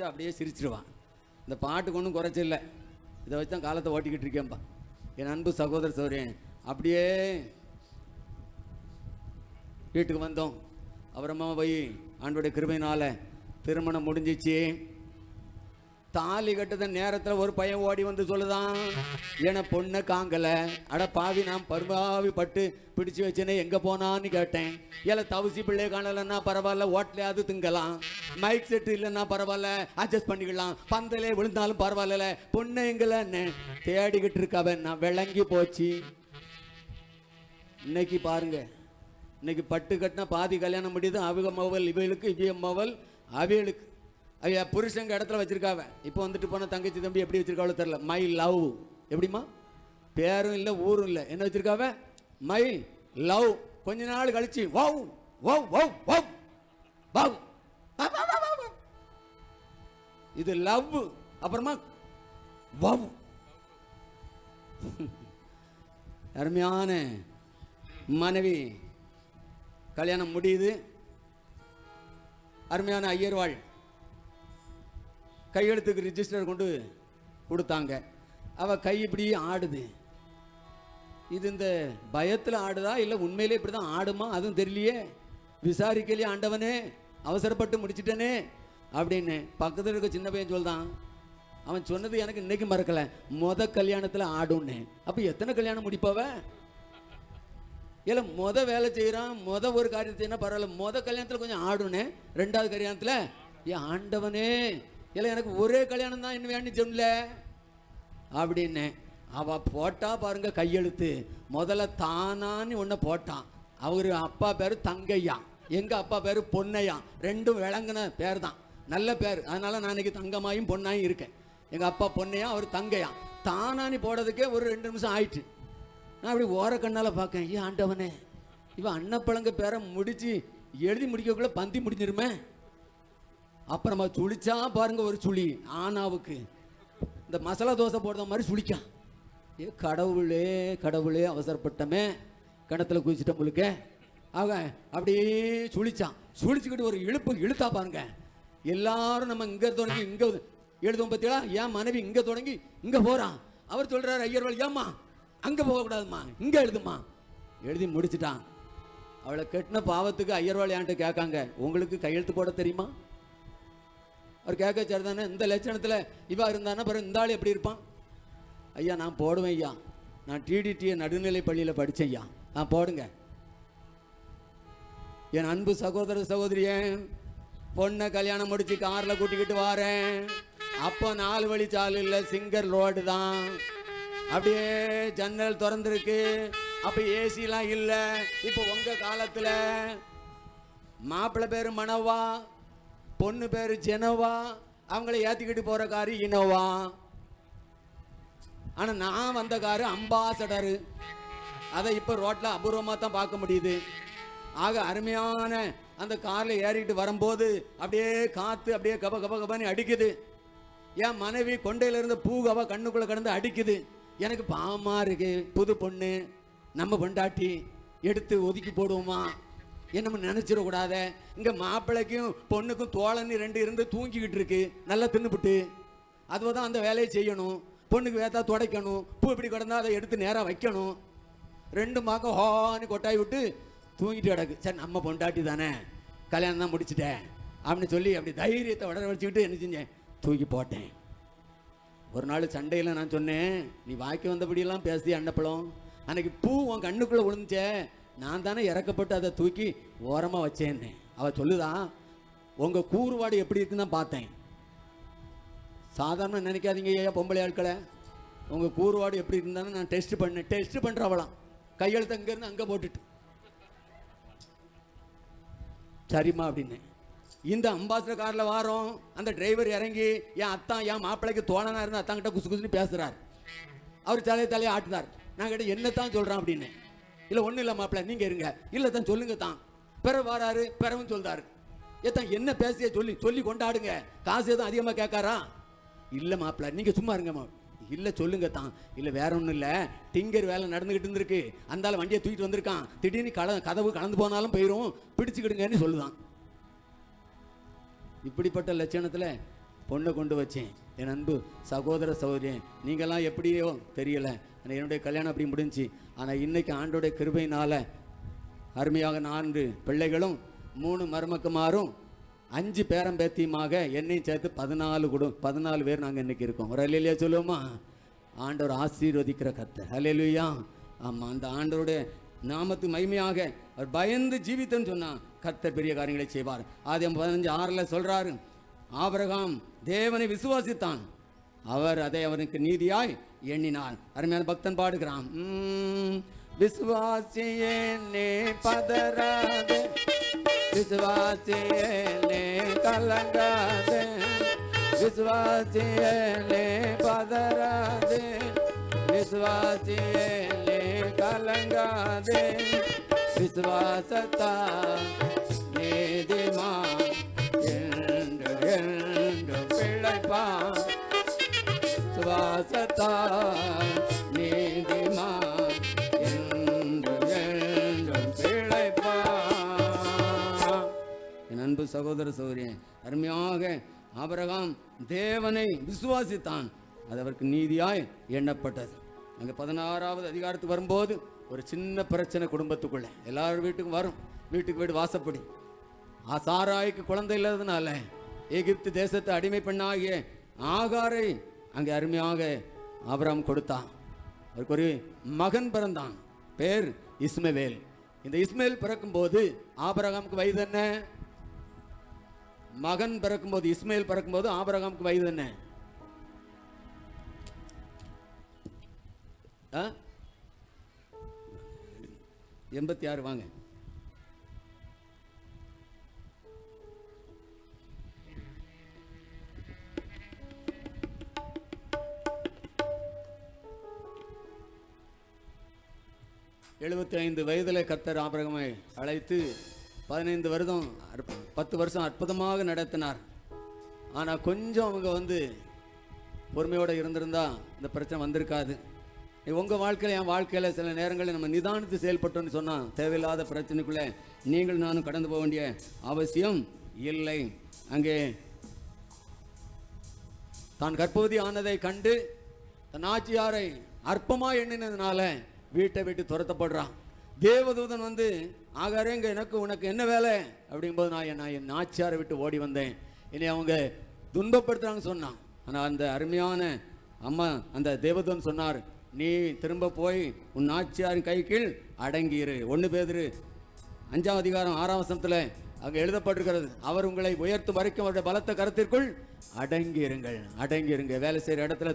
வச்சா அப்படியே சிரிச்சிருவான். இந்த பாட்டுக்கு ஒன்றும் குறைச்சில்ல. இதை வச்சு தான் காலத்தை ஓட்டிக்கிட்டு இருக்கேன்ப்பா. என் அன்பு சகோதர சௌரியன் அப்படியே வீட்டுக்கு வந்தோம். அப்புறமா போய் ஆண்டோடைய கிருமையினால் திருமணம் முடிஞ்சிச்சு. தாலி கட்டுத நேரத்தில் ஒரு பையன் ஓடி வந்து சொல்லுதான் என பொண்ணை காங்கல? அட பாவி நான் பருவாவி பட்டு பிடிச்சு வச்சேனே எங்க போனான்னு கேட்டேன். ஏல தவசி பிள்ளை காணலன்னா பரவாயில்ல ஓட்டலையாவது திங்கலாம். மைக் செட்டு இல்லைன்னா பரவாயில்ல அட்ஜஸ்ட் பண்ணிக்கலாம். பந்தலே விழுந்தாலும் பரவாயில்ல பொண்ணு எங்கலன்னு தேடிக்கிட்டு இருக்கவன் நான் விளங்கி போச்சு. இன்னைக்கு பாருங்க இன்னைக்கு பட்டு கட்டினா பாதி கல்யாணம் முடியுது அவங்க மவல் இவளுக்கு இவ்விய மவல் அவியலுக்கு ஐயா புருஷங்க இடத்துல வச்சுருக்காவ. இப்போ வந்துட்டு போன தங்கச்சி தம்பி எப்படி வச்சிருக்காவளோ தெரில மை லவ் எப்படிம்மா? பேரும் இல்லை ஊரும் இல்லை. என்ன வச்சிருக்காவ? மை லவ் கொஞ்ச நாள் கழிச்சு வவ் வவ் வவ் வவ் வவ் இது லவ் அப்புறமா வவ் அருமையான மனைவி கல்யாணம் முடியுது. அருமையான ஐயர்வாள் கையெழுத்துக்கு ரிஜிஸ்டர் கொண்டு கொடுத்தாங்க. அவள் கை இப்படி ஆடுது. இது இந்த பயத்தில் ஆடுதா? இல்லை உண்மையிலே இப்படி தான் ஆடுமா? அதுவும் தெரியலையே. விசாரிக்கலையே ஆண்டவனே. அவசரப்பட்டு முடிச்சிட்டனே. அப்படின்னு பக்கத்தில் இருக்க சின்ன பையன் சொல்தான் அவன் சொன்னது எனக்கு இன்னைக்கு மறக்கலை. மொத கல்யாணத்தில் ஆடும்னு. அப்போ எத்தனை கல்யாணம் முடிப்பவ? இல்லை மொத வேலை செய்கிறான் மொத ஒரு காரியத்தை என்ன பரவாயில்ல மொத கல்யாணத்தில் கொஞ்சம் ஆடுனே ரெண்டாவது கல்யாணத்தில் ஏன் ஆண்டவனே. இல்லை எனக்கு ஒரே கல்யாணம் தான் என்ன வேண்டி சொல்லல அப்படின்னு அவ போட்டா பாருங்க கையெழுத்து. முதல்ல தானான்னு ஒன்று போட்டான். அவர் அப்பா பேர் தங்கையா? எங்கள் அப்பா பேர் பொன்னையா? ரெண்டும் விளங்கின பேர் தான் நல்ல பேர். அதனால் நான் இன்னைக்கு தங்கமாயும் பொன்னாயும் இருக்கேன். எங்கள் அப்பா பொன்னையா அவர் தங்கையா? தானானி போடுறதுக்கே ஒரு ரெண்டு நிமிஷம் ஆயிட்டு. நான் அப்படி ஓர கண்ணால் பார்க்கேன் ஏன் ஆண்டவனே இவன் அன்னப்பழங்க பேரை முடித்து எழுதி முடிக்கக்குள்ளே பந்தி முடிஞ்சிருமே? அப்புறமா சுழிச்சா பாருங்க ஒரு சுழி ஆனாவுக்கு. இந்த மசாலா தோசை போடுற மாதிரி சுழிக்கான் ஏ கடவுளே கடவுளே அவசரப்பட்டமே. கிணத்துல குதிச்சிட்ட முழுக்க. அவன் அப்படியே சுழிச்சான் சுழிச்சுக்கிட்டு ஒரு இழுப்பு இழுத்தா பாருங்க. எல்லாரும் நம்ம இங்கே தொடங்கி இங்கே எழுதுவோம் பார்த்தீங்களா என் மனைவி இங்கே தொடங்கி இங்கே போகிறான் அவர் சொல்றாரு ஐயர்வாள் ஏம்மா? அங்கே போகக்கூடாதும்மா. இங்கே எழுதுமா எழுதி முடிச்சிட்டான். அவளை கெட்டின பாவத்துக்கு ஐயர்வாள் என்கிட்ட கேட்காங்க. உங்களுக்கு கையெழுத்து போட தெரியுமா? அவர் கேட்க சரிதானே இந்த லட்சணத்தில் இவா இருந்தானா? பிறகு இந்த ஆள் எப்படி இருப்பான்? ஐயா நான் போடுவேன் ஐயா. நான் டிடிடிஏ நடுநிலை பள்ளியில் படித்தேன் ஐயா. நான் போடுங்க. என் அன்பு சகோதர சகோதரியன் பொண்ணை கல்யாணம் முடிச்சு காரில் கூட்டிக்கிட்டு வாரேன். அப்போ நாலு வழி சாலை இல்லை சிங்கர் ரோடு தான். அப்படியே ஜன்னல் திறந்துருக்கு. அப்போ ஏசிலாம் இல்லை. இப்போ உங்கள் காலத்தில் மாப்பிள்ளை பேர் மனவா பொண்ணு பேர் ஜெனவா. அவங்கள ஏற்றிக்கிட்டு போகிற காரு இனோவா. ஆனால் நான் வந்த காரு அம்பாசடரு. அதை இப்போ ரோட்டில் அபூர்வமாக தான் பார்க்க முடியுது. ஆக அருமையான அந்த காரில் ஏறிக்கிட்டு வரும்போது அப்படியே காற்று அப்படியே கப கப கபன்னு அடிக்குது. என் மனைவி கொண்டையிலிருந்து பூ கவ கண்ணுக்குள்ளே கடந்து அடிக்குது. எனக்கு பாவமாக இருக்கு புது பொண்ணு நம்ம பொண்டாட்டி எடுத்து ஒதுக்கி போடுவோமா? என்னமோ நினச்சிடக்கூடாத. இங்கே மாப்பிள்ளைக்கும் பொண்ணுக்கும் தோழன்னு ரெண்டு இருந்து தூங்கிக்கிட்டு இருக்கு. நல்லா தின்னுபிட்டு. அதுவா தான் அந்த வேலையை செய்யணும். பொண்ணுக்கு வேத்தா துடைக்கணும். பூ இப்படி கிடந்தா அதை எடுத்து நேராக வைக்கணும். ரெண்டு மாக்கம் ஹோன்னு கொட்டாய் விட்டு தூங்கிட்டு கிடக்கு. சரி நம்ம பொண்டாட்டி தானே. கல்யாணம் தான் முடிச்சிட்டேன். அப்படின்னு சொல்லி அப்படி தைரியத்தை உடற வச்சுக்கிட்டு என்ன செஞ்சேன்? தூக்கி போட்டேன். ஒரு நாள் சண்டையில் நான் சொன்னேன் நீ வாய்க்கு வந்தபடியெல்லாம் பேசி அன்னப்பழம்? அன்னைக்கு பூ உன் கண்ணுக்குள்ளே விழுந்துச்சே. நான் தானே இறக்கப்பட்டு அதை தூக்கி ஓரமாக வச்சேன்னு. அவள் சொல்லுதான் உங்கள் கூறுபாடு எப்படி இருக்குன்னு தான் பார்த்தேன். சாதாரண நினைக்காதீங்க ஐயா பொம்பளை ஆட்களை. உங்கள் கூறுபாடு எப்படி இருந்தாலும் நான் டெஸ்ட் பண்ணேன் டெஸ்ட் பண்ணுறவளாம் கையெழுத்து அங்கேருந்து அங்கே போட்டுட்டு. சரிம்மா அப்படின்னு. இந்த அம்பாசிடர் காரில் வாரோம். அந்த டிரைவர் இறங்கி என் அத்தான் என் மாப்பிள்ளைக்கு தோழனா இருந்து அத்தாங்கிட்ட குசு குசுன்னு பேசுகிறார் அவர் தலையை தலையை ஆட்டுனார். நான் கேட்ட என்னத்தான் சொல்கிறான் அப்படின்னு. இல்லை ஒன்றும் இல்லை மாப்பிள்ள நீங்கள் இருங்க. இல்லை தான் சொல்லுங்க தான். பிற வாராரு பிறவும் சொல்றாரு. ஏத்தான் என்ன பேசிய சொல்லி சொல்லி கொண்டாடுங்க. காசு எதுவும் அதிகமாக கேட்காரா? இல்லை மாப்பிள்ள நீங்கள் சும்மா இருங்க மா. இல்லை சொல்லுங்க தான். இல்லை வேற ஒன்றும் இல்லை. டிங்கர் வேலை நடந்துக்கிட்டு இருந்திருக்கு. அந்தால வண்டியை தூக்கிட்டு வந்திருக்கான். திடீர்னு கல கதவு கலந்து போனாலும் போயிடும் பிடிச்சிக்கிடுங்கன்னு சொல்லுதான். இப்படிப்பட்ட லட்சணத்தில் பொண்ணை கொண்டு வச்சேன். என் அன்பு சகோதர சகோதரியன் நீங்கள்லாம் எப்படியோ தெரியல. என்னுடைய கல்யாணம் அப்படி முடிஞ்சுச்சு ஆனால் இன்றைக்கி ஆண்டோடைய கிருபையினால் அருமையாக நான்கு பிள்ளைகளும் மூணு மருமக்குமாரும் அஞ்சு பேரம்பேத்தியுமாக என்னையும் சேர்த்து பதினாலு குடும் பதினாலு பேர் நாங்கள் இன்றைக்கி இருக்கோம். ஒரு அலையிலையா சொல்லுவோமா? ஆண்டவர் ஆசீர்வதிக்கிற கத்தை அலையிலுயா ஆமாம் அந்த ஆண்டவருடைய நாமத்து மகிமையாக அவர் பயந்து ஜீவித்தன்னு சொன்னால் கர்த்தர் பெரிய காரியங்களை செய்வார். ஆதியம் பதினஞ்சு ஆறில் சொல்கிறாரு ஆபரகாம் தேவனை விசுவாசித்தான். அவர் அதை அவனுக்கு நீதியாய் எண்ணினார். அருமையான பக்தன் பாடுகிறான். உம், விசுவாசியே நே பதறாதே. விசுவாசியே நே கலங்காதே. விசுவாசியே நே விசுவாசியே நே கலங்காதே. விசுவாசத்தா நீதிமா நீதிமா என் அன்பு சகோதர சௌரியன் அருமையாக ஆபரகாம் தேவனை விசுவாசித்தான். அது அவருக்கு நீதியாய் எண்ணப்பட்டது. அங்கே பதினாறாவது அதிகாரத்துக்கு வரும்போது ஒரு சின்ன பிரச்சனை குடும்பத்துக்குள்ள. எல்லாரும் வீட்டுக்கும் வரும். வீட்டுக்கு வீடு வாசப்படி. ஆ சாராய்க்கு குழந்தை இல்லாததுனால எகிப்து தேசத்தை அடிமை பெண்ணாகிய ஆகாரை அங்கே அருமையாக ஆபராம் கொடுத்தான். அவருக்கு ஒரு மகன் பிறந்தான். பேர் இஸ்மவேல். இந்த இஸ்மேல் பிறக்கும்போது ஆபரகாமுக்கு வயது என்ன? மகன் பிறக்கும்போது இஸ்மேல் பிறக்கும்போது ஆபரகாமுக்கு வயது என்ன? ஆ? எண்பத்தி ஆறு வாங்க. எழுபத்தி ஐந்து வயதில் கத்தர் ஆபிரகமை அழைத்து பதினைந்து வருடம் பத்து வருஷம் அற்புதமாக நடத்தினார். ஆனால் கொஞ்சம் அவங்க வந்து பொறுமையோடு இருந்திருந்தா இந்த பிரச்சனை வந்திருக்காது. உங்கள் வாழ்க்கையில் என் வாழ்க்கையில் சில நேரங்களில் நம்ம நிதானித்து செயல்பட்டோம்னு சொன்னால் தேவையில்லாத பிரச்சனைக்குள்ளே நீங்கள் நானும் கடந்து போக வேண்டிய அவசியம் இல்லை. அங்கே தான் கற்பவதி ஆனதை கண்டு தன் ஆட்சியாரை அற்பமாக எண்ணினதுனால வீட்டை விட்டு துரத்தப்படுறான். தேவதூதன் வந்து ஆகாரேங்க எனக்கு உனக்கு என்ன வேலை? அப்படிங்கும்போது நான் நான் என் நாச்சியாரை விட்டு ஓடி வந்தேன். இனி அவங்க துன்பப்படுத்துறாங்கன்னு சொன்னான். ஆனால் அந்த அருமையான அம்மா அந்த தேவதூதன் சொன்னார் நீ திரும்ப போய் உன் நாச்சியாரின் கை கீழ் அடங்கிரு ஒன்று பேதிரு அஞ்சாம் அதிகாரம் ஆறாம் வசனத்தில் அங்கே எழுதப்பட்டிருக்கிறது அவர் உங்களை உயர்த்தும் வரைக்கும் அவருடைய பலத்த கருத்திற்குள் அடங்கி இருங்கள் அடங்கி இருங்க வேலை செய்கிற இடத்துல